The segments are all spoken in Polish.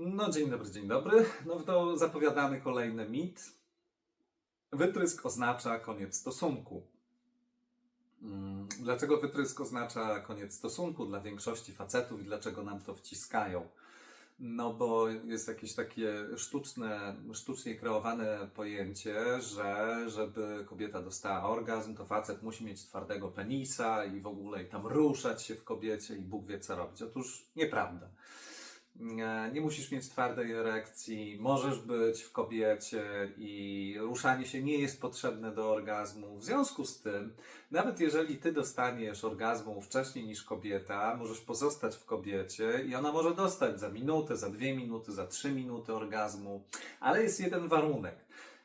No dzień dobry, dzień dobry. No to zapowiadany kolejny mit. Wytrysk oznacza koniec stosunku. Mm, Dlaczego wytrysk oznacza koniec stosunku dla większości facetów i dlaczego nam to wciskają? No bo jest jakieś takie sztuczne, sztucznie kreowane pojęcie, że żeby kobieta dostała orgazm, to facet musi mieć twardego penisa i w ogóle i tam ruszać się w kobiecie i Bóg wie co robić. Otóż nieprawda. Nie, nie musisz mieć twardej erekcji, możesz być w kobiecie i ruszanie się nie jest potrzebne do orgazmu. W związku z tym, nawet jeżeli ty dostaniesz orgazmu wcześniej niż kobieta, możesz pozostać w kobiecie i ona może dostać za minutę, za dwie minuty, za trzy minuty orgazmu, ale jest jeden warunek.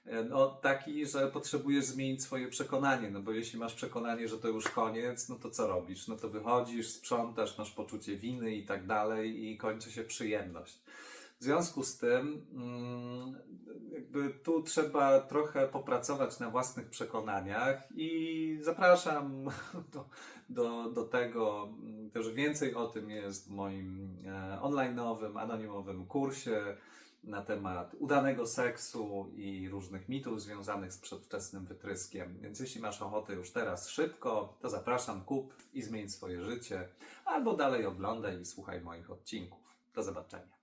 E, No, taki, że potrzebujesz zmienić swoje przekonanie, no bo jeśli masz przekonanie, że to już koniec, no to co robisz? No to wychodzisz, sprzątasz, masz poczucie winy i tak dalej i kończy się przyjemność. W związku z tym, mm, jakby tu trzeba trochę popracować na własnych przekonaniach i zapraszam do, do, do tego. mm, Też więcej o tym jest w moim e, online'owym, anonimowym kursie na temat udanego seksu i różnych mitów związanych z przedwczesnym wytryskiem. Więc jeśli masz ochotę już teraz szybko, to zapraszam, kup i zmień swoje życie, albo dalej oglądaj i słuchaj moich odcinków. Do zobaczenia.